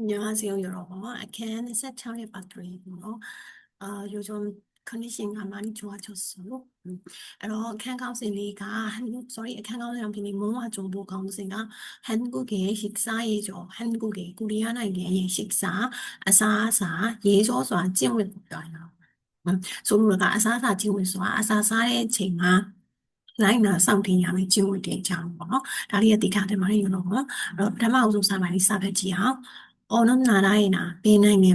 안녕하세요, 여러분. 캔 세차의 바트리고요. 아, 요즘 컨디션이 많이 좋아졌어요. 음. 그래서 캔 카운슬리가 한국, sorry, 캔 카운슬링이 뭐가 정보 카운슬링가 한국의 식사예죠. 한국의 코리아나의 식사, 아사아사, 예조사, 찡을 볼까요? 음, 소루가 아사아사 찡을 쏴, 아사아사의 쟁아, လိုက်နာစောင့်တင်ရမယ်ကျင့်ဝတ်တဲ့အကြောင်းပေါ့နော်ဒါလေးရတိထားတယ်မလို့နော်အဲ့တော့ပထမအဆုံးစာပိုင်းလေးစဖတ်ကြည့်အောင် အော်နော်နာတိုင်းနာဘယ်နိုင်ငံ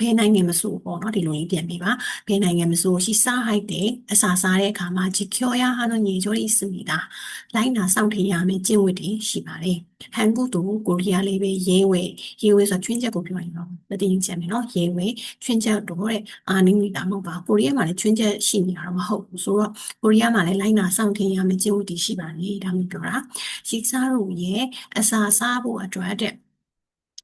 ဘယ်နိုင်ငံမဆိုပေါ့နော်ဒီလိုလေးပြန်ပြပါဘယ်နိုင်ငံမဆိုရှိစားဟိုက်တဲ့အစာစားတဲ့အခါမှာချီကျော်ရဟာတော့ညီကျော်လေးစမိတာလိုက်နာစောင့်တင်ရမယ်ကျင့်ဝတ်တွေရှိပါတယ်ဟန်ကုတူကိုရီးယားလေးပဲရဲဝဲရဲဝဲဆိုချွင်းချက်ကိုပြောရင်တော့မသိရင်ချက်မယ်နော်ရဲဝဲချွင်းချက်တော့တဲ့အာနင်းနေတာမဟုတ်ပါကိုရီးယားမှာလည်းချွင်းချက်ရှိနေတာတော့မဟုတ်ဘူးဆိုတော့ကိုရီးယားမှာလည်းလိုက်နာစောင့်တင်ရမယ်ကျင့်ဝတ်တွေရှိပါတယ်ဒါမျိုးပြောတာရှိစားလို့ရဲ့အစာစားဖို့အတွက်တဲ့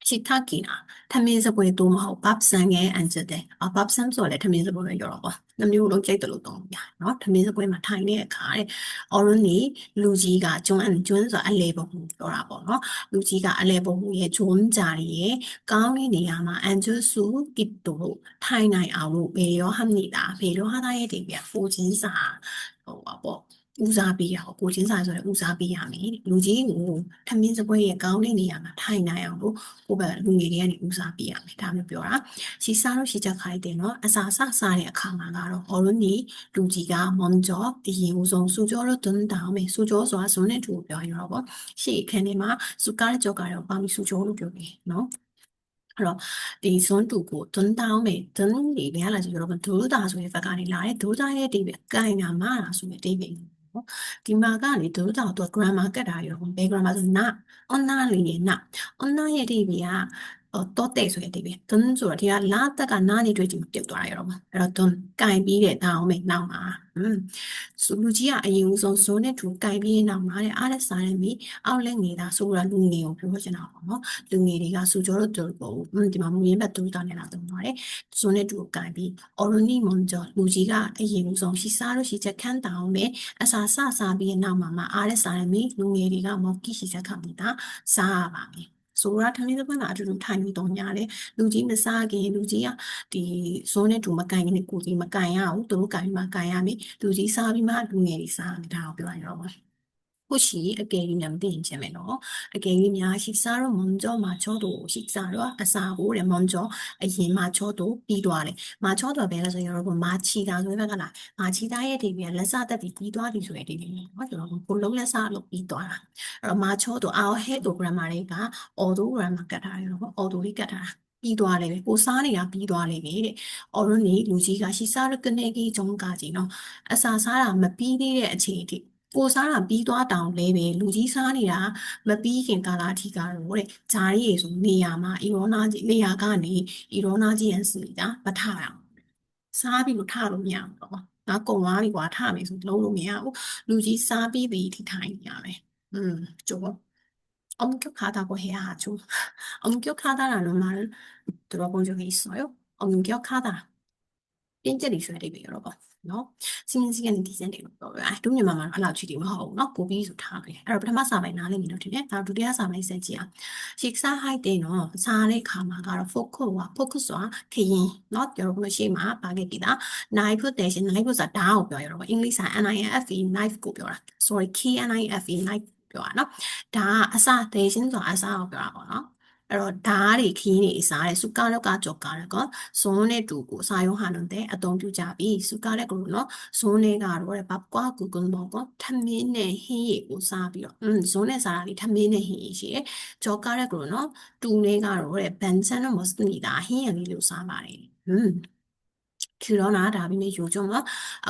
식탁이나 타민스고의 도마호 밥상에 앉으되 아 밥상 소래 타민스고의 여러분 남녀로 제대로 동야 너 타민스고의 마타이네 가에 어른이 루지가 좀안 좋은서 알레버고 뭐라고 너 루지가 알레버고의 좋은 자리에 가운데 내야마 앉을 수 있도록 타이나이 아우 배려합니다 배려하다에 대비한 후진사 어, 뭐 ဦးစားပေးရအောင်ကိုချင်းစာဆိုရင်ဦးစားပေးရမယ်လူကြီးကိုထမင်းစပွဲရဲ့ကောင်းတဲ့နေရာမှာထိုင်နိုင်အောင်လို့ကိုယ့်ဘက်လူငယ်တွေကနေဦးစားပေးရမယ်ဒါမျိုးပြောတာရှီစားလို့ရှီချက်ခိုင်းတယ်နော်အစာစစားတဲ့အခါမှာကတော့အော်လို့နီလူကြီးကမွန်ကျော်အရင်ဦးဆုံးစူကျော်လို့တွန်းတောင်းမယ်စူကျော်ဆိုတာဇွန်နဲ့တူပြောရတော့ပေါ့ရှေ့ခန်းထဲမှာစူကားတဲ့ကြော်ကတော့ပါမီစူကျော်လို့ပြောတယ်နော်အဲ့တော့ဒီဇွန်တူကိုတွန်းတောင်းမယ်တွန်းနေပြန်လာကြည့်တော့ဒုတာဆိုတဲ့ဘက်ကနေလာတယ်ဒုတာရဲ့ဒီပဲကိုင်နာမတာဆိုတဲ့ဒီပဲ နော်ဒီမှာကနေဒုတာတော့ grammar ကတ်တာရောဘယ် grammar ဆိုနာ onna လေးနေနာ onna ရဲ့ဒီပဲက တော့တိတ်ဆိုတဲ့အဓိပ္ပာယ် dun ဆိုတာဒီကလာတက်ကနားနေတွေ့ကြည့်မပြုတ်သွားရတော့ဘူးအဲ့တော့ dun ကင်ပြီးတဲ့ဒါအောင်မေနောက်မှာဟွန်းဆိုလူကြီးကအရင်ဦးဆုံး zone နဲ့သူကင်ပြီးနောက်မှာတဲ့အားလက်စားတဲ့မိအောက်လက်ငေတာဆိုတာလူငေကိုပြောချင်တာပေါ့နော်လူငေတွေကစူကြောတို့တို့ပေါ့ဟွန်းဒီမှာမူရင်းဘက်တူတာနဲ့လာတုံးပါတယ် zone နဲ့သူကင်ပြီး oroni monjo လူကြီးကအရင်ဦးဆုံးရှိစားလို့ရှိချက်ခန်းတောင်းမယ်အစာစစားပြီးနောက်မှာမှအားလက်စားတဲ့မိလူငေတွေကမော်ကီရှိချက်ခံပြီးတာစားရပါမယ် ဆိုတော့ထမင်းစပွင့်ကအတူတူထိုင်ပြီးတော့ညာတယ်လူကြီးမစားခင်လူကြီးကဒီဇုံးနဲ့တူမကန်ခင်ကိုကြီးမကန်ရဘူးသူတို့ကန်ပြီးမှကန်ရမယ်လူကြီးစားပြီးမှလူငယ်တွေစားနေတာကိုပြောရတော့ပါ 혹시 게임인데 인제면요. 게임이야 식사로 먼저 맞춰도 식사로 아사고래 먼저 이 맞춰도 비도하래. 맞춰도 배라서 여러분 마치다 소리가 마치다에 대비해 레사다비 비도하리 소리 되네. 여러분 볼록 레사로 비도하라. 맞춰도 아우 해도 그라마리가 어도 그라마 까다 여러분 어도리 까다. ပြီးသွားတယ်ပဲကိုစားနေတာပြီးသွားတယ်ပဲတဲ့အော်ရနေလူကြီးကရှီစားရကနေကြီးဂျုံကကြီးနော်အစာစားတာမပြီးသေးတဲ့အချိန်အထိ ကိုစားတာပြီးသွားတောင်လဲပဲလူကြီးစားနေတာမပြီးခင်ကာလအထိကတော့တဲ့ဂျာရီရေဆိုနေရာမှာအီရောနာကြီးနေရာကနေအီရောနာကြီးရန်စီတာမထအောင်စားပြီးလို့ထလို့မရဘူးတော့ငါကုံသွားပြီကွာထမယ်ဆိုလုံးလို့မရဘူးလူကြီးစားပြီးပြီထိထိုင်နေရမယ်อืมကျော် 엄격하다고 해야 하죠. 엄격하다라는 말 들어본 적이 있어요? 엄격하다. 빈절이 있어야 돼요, 여러분. နော်စီမင်းစီကနေဒီဇိုင်းတွေလို့ပြောရတူမြန်မာမှာအဲ့လောက်ချီတယ်မဟုတ်ဘူးနော်ပိုပြီးဆိုထားတယ်အဲ့တော့ပထမစာပိုင်းနားလည်နေလို့ထင်တယ်ဒါဒုတိယစာပိုင်းဆက်ကြည့်အောင်ရှစ်စာဟိုက်တဲ့နော်စားတဲ့အခါမှာကတော့ focus က focus ဆိုတာခရင်နော်ပြောလို့ရှိမှာပါခဲ့ပြီလား knife ဖို့တဲ့ရှင် knife ဆိုတာဓာတ်ကိုပြောရတော့အင်္ဂလိပ်စာ NIFE knife ကိုပြောတာ sorry KNIFE knife ပြောတာနော်ဒါကအစတဲ့ရှင်ဆိုတာအစကိုပြောတာပေါ့နော် အဲ့တော့ဓာတ်တွေခင်းတွေစားတဲ့စုကားလောက်ကကြောကားကဇွန်းနဲ့တူကိုစာရုံးဟာလို့တဲ့အသုံးပြုကြပြီစုကားလက်ကိုနော်ဇွန်းနဲ့ကတော့တဲ့ဘကွာကူကွန်ဘောကထမင်းနဲ့ဟင်းရည်ကိုစားပြီးတော့อืมဇွန်းနဲ့စားတာလေးထမင်းနဲ့ဟင်းရည်ရှိတယ်ကြောကားလက်ကိုနော်တူနဲ့ကတော့တဲ့ဘန်ဆန်နဲ့မစနီတာဟင်းရည်လေးလို့စားပါတယ်อืม ကျူတော့နာဒါပေမဲ့ယူကြမှာ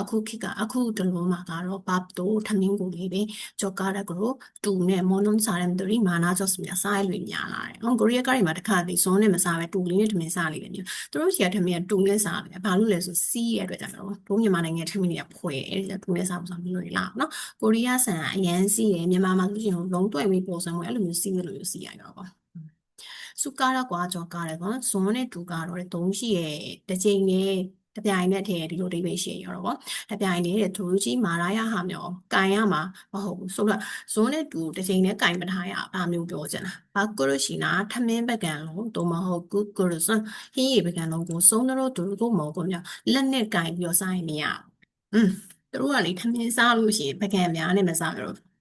အခုခေတ်ကအခုတလုံးမှာကတော့ဘပ်တိုထမင်းကိုလေးပဲကြောကာရက်ကိုတူနဲ့မော်နွန်စားတယ်မတို့မာနာကြော့စမြစားရလွေများလာတယ်။ဟောကိုရီးယားကတွေမှာတစ်ခါလေဇွန်နဲ့မစားပဲတူလေးနဲ့ထမင်းစားလိမ့်မယ်။သူတို့စီကထမင်းကတူနဲ့စားတယ်။ဘာလို့လဲဆိုစီးရဲ့အတွက်ကြောင့်တော့ဘုံမြန်မာနိုင်ငံထမင်းတွေကဖွယ်အဲ့ဒါတူနဲ့စားဖို့ဆိုမျိုးတွေလားနော်။ကိုရီးယားဆန်ကအရန်စီးတယ်မြန်မာမှာဆိုရင်လုံးတွဲပြီးပေါ်ဆန်ဝင်အဲ့လိုမျိုးစီးတယ်လို့စီးရတော့ပါ။စုကားရကွာကြောကားတယ်ကွာဇွန်နဲ့တူကတော့တုံးရှိရဲ့တစ်ချိန်နဲ့ တပြိုင်နက်တည်းဒီလိုအဓိပ္ပာယ်ရှိရတော့ဗောတပြိုင်တည်းတဲ့သူတို့ကြီးမာရရဟာမျိုးကင်ရမှာမဟုတ်ဘူးဆိုတော့ဇွန်းနဲ့တူတစ်ချိန်နဲ့ကင်မထားရဘာမျိုးပြောချင်တာဘာကုရရှိနာထမင်းပကံလုံးတော့မဟုတ်ကုကုရစဟင်းရီပကံလုံးကိုစုံတော့တူကိုမဟုတ်ဘူးမြောလက်နဲ့ကင်ပြီးတော့စားရင်မရဘူးอืมသူတို့ကလေထမင်းစားလို့ရှိရင်ပကံများနဲ့မစားကြတော့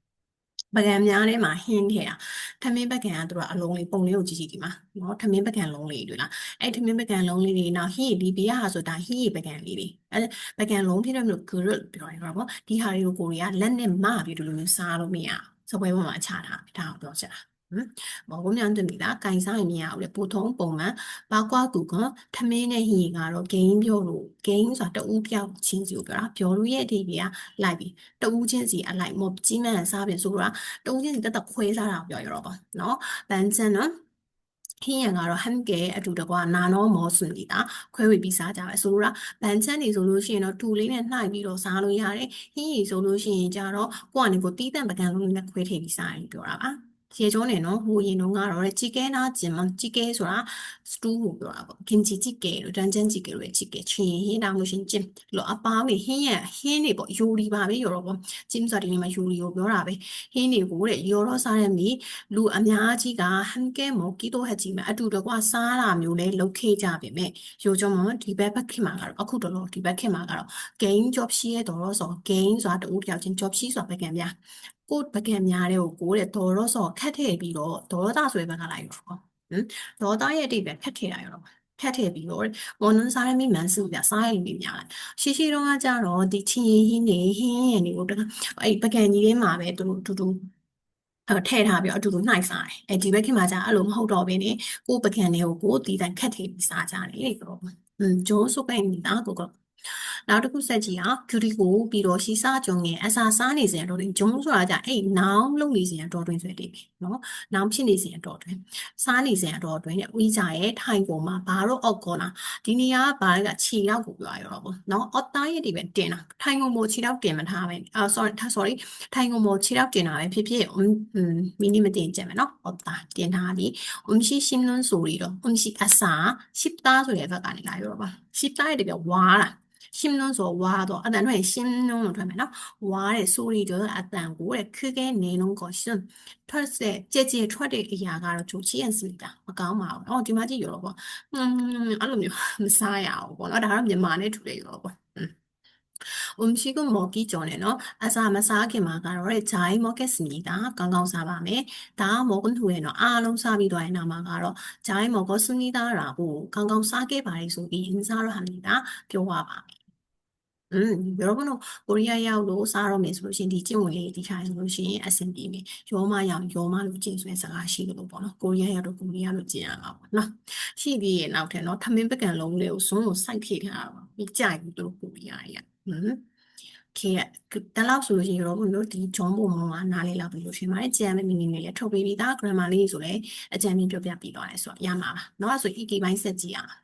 ပကံများထဲမှာဟင်းထဲတာထမင်းပကံကသူတို့ကအလုံးလေးပုံလေးကိုကြည့်ကြည့်ဒီမှာနော်ထမင်းပကံလုံးလေးတွေ့လားအဲ့ထမင်းပကံလုံးလေးတွေနောက်ဟင်းရီဒီဘေးကဟာဆိုတာဟင်းရီပကံလေးတွေအဲ့ပကံလုံးဖြစ်တဲ့မျိုးဂရစ်ပြောရတာပေါ့ဒီဟာတွေကိုကိုရီးယားလက်နဲ့မပြီးဒီလိုမျိုးစားလို့မရဘူးစပွဲပေါ်မှာချထားဒါကိုပြောချင်တာဟ မ်ဘောဘုံမြန်တင်တာကင်စားရင်မရဘူးလေပိုထုံးပုံမှန်ဘာကွာကူကထမင်းနဲ့ဟင်းကတော့ဂိမ်းပြောလို့ဂိမ်းဆိုတာတဦးပြောက်ချင်းစီကိုပြောတာပြောလို့ရဲ့အဓိပ္ပာယ်ကလိုက်ပြီးတဦးချင်းစီအလိုက်မော်ကြီးမှန်စားပြင်ဆိုတာတဦးချင်းစီတက်တက်ခွဲစားတာကိုပြောရတော့ပါနော်ဗန်ချန်နော်ခင်းရံကတော့ဟမ်ကဲအတူတကွာနာနောမောဆွန်နေတာခွဲဝေပြီးစားကြပဲဆိုတော့ဗန်ချန်နေဆိုလို့ရှိရင်တော့တူလေးနဲ့နှိုက်ပြီးတော့စားလို့ရတယ်ဟင်းရီဆိုလို့ရှိရင်ကြတော့ကိုယ့်အနေကိုတီးတန့်ပကံလုံးလေးနဲ့ခွဲထည့်ပြီးစားရင်ပြောတာပါ ရေကျုံးနေနော်ဟိုရင်တော့ကတော့ជីကဲနာကျင်မជីကဲဆိုတာစတူးကိုပြောတာပေါ့ခင်ချီជីကဲလို့တန်းချမ်းជីကဲလို့ជីကဲချင်ဟင်းတောင်လို့ရှင်ကျင်လို့အပားဝင်ဟင်းရဟင်းနေပေါ့ယူရီပါပဲရောတော့ပေါ့ကျင်းဆိုတာဒီနေ့မှာယူရီကိုပြောတာပဲဟင်းတွေကိုတဲ့ရောတော့စားရမီလူအများကြီးကဟန်ကဲမော်ကီတိုဟက်ကြီးမှာအတူတကွစားတာမျိုးလဲလုပ်ခဲ့ကြပြီမဲ့ရိုကျုံမဒီဘက်ဘက်ခင်မှာကတော့အခုတော့လို့ဒီဘက်ခင်မှာကတော့ gain job ရှိရတော့ဆို gain ဆိုတာတူပြောက်ချင်း job ရှိဆိုတာပဲကံပြ ကိုပကံများတဲ့ကိုကိုတဲ့ဒေါ်ရောဆိုခတ်ထည့်ပြီးတော့ဒေါ်သားဆိုတဲ့ဘက်ကလာရောဟမ်ဒေါ်သားရဲ့အတိတ်ပဲခတ်ထည့်တာရောဖတ်ထည့်ပြီးတော့မော်နွန်စားရမီမန်စုပြစားရည်တွေများတယ်ရှိရှိတော့ကကြတော့ဒီချင်းရင်းနေဟင်းရည်တွေကိုတခါအဲ့ပကံကြီးထဲမှာပဲသူတို့တူတူအဲထည့်ထားပြီးတော့အတူတူနှိုက်စားတယ်အဲဒီဘက်ခင်မှာじゃအဲ့လိုမဟုတ်တော့ဘဲနဲ့ကိုပကံတွေကိုကိုတီးတိုင်ခတ်ထည့်ပြီးစားကြတယ်လေဆိုတော့อืมဂျိုးစုပ်ကိုင်းနေတာကိုက နောက်တစ်ခုဆက်ကြည့်အောင် cutie ကိုပြီးတော့ရှီစာကြုံရင်အစာစားနေစဉ်အတော်တွင်ဂျုံဆိုတာကြအဲ့နောင်လုံနေစဉ်အတော်တွင်ဆိုတဲ့ပြီနော်နောင်ဖြစ်နေစဉ်အတော်တွင်စားနေစဉ်အတော်တွင်တဲ့ဝီဂျာရဲ့ထိုင်ပေါ်မှာဘာတော့အော့ကောလာဒီနေရာကဘာလဲကခြေရောက်ကိုပြောရတော့ဘူးနော်အော့တားရဲ့ဒီပဲတင်တာထိုင်ကုန်ပေါ်ခြေရောက်တင်မထားပဲအာ sorry sorry ထိုင်ကုန်ပေါ်ခြေရောက်တင်တာပဲဖြစ်ဖြစ်မီနီမတင်ကြမယ်နော်အော့တားတင်ထားပြီး umshi shinlun ဆိုပြီးတော့ umshi asa shipta ဆိုတဲ့ဘက်ကနေလာရတော့ပါ shipta ရဲ့ဒီပဲဝါတာ ရှင်းလုံးဆိုဝါတော့အတန်တော့ရှင်းလုံးလို့ထွက်မယ်နော်ဝါတဲ့ဆိုရီတော့အတန်ကိုတဲ့ခက်ခဲနေလုံးကိုရှင်းထွက်စေကြဲကြဲထွက်တဲ့အရာကတော့ချိုချီယန်စီတာမကောင်းပါဘူးအော်ဒီမှာကြည့်ရတော့ပေါ့อืมအဲ့လိုမျိုးမစားရဘူးပေါ့နော်ဒါကတော့မြန်မာနဲ့တူတယ်ရောပေါ့음식은먹기전에는아사마사하게막아로레잘먹겠습니다. 건강 사밤에 다 먹은 후에는 아롱 사비도에 나마가로 잘 먹었습니다라고 건강 싸게 바리소비 인사를 합니다. 교화 밤에. อืมပြောတော့ကတော့ကိုရီးယားရောက်လို့စားတော့မယ်ဆိုလို့ရှိရင်ဒီကျင့်ဝင်လေးဒီခိုင်ဆိုလို့ရှိရင်အဆင်ပြေမယ်ရောမရောက်ရောမလို့ကျင့်ဆွဲစကားရှိလို့ပေါ့နော်ကိုရီးယားရောက်တော့ကိုရီးယားလို့ကျင့်ရမှာပေါ့နော်ရှိပြီးရင်နောက်ထပ်နော်ထမင်းပကံလုံးလေးကိုဇွန်းကိုစိုက်ဖြည့်ထားတာပါပြီးကြိုက်ပြီးတို့ကိုရီးယားရဟွန်းခေတလောက်ဆိုလို့ရှိရင်တော့ဘုလို့ဒီ John ပုံပေါ်မှာနားလေးလောက်ပြီးလို့ရှင်ပါတယ်။ကျန်မဲ့မိမိတွေရထုတ်ပေးပြီးသား grammar လေးဆိုလည်းအကြံပြပြပြပြီးသွားတယ်ဆိုတော့ရမှာပါ။နောက်ဆို EK ဘိုင်းဆက်ကြည့်အောင်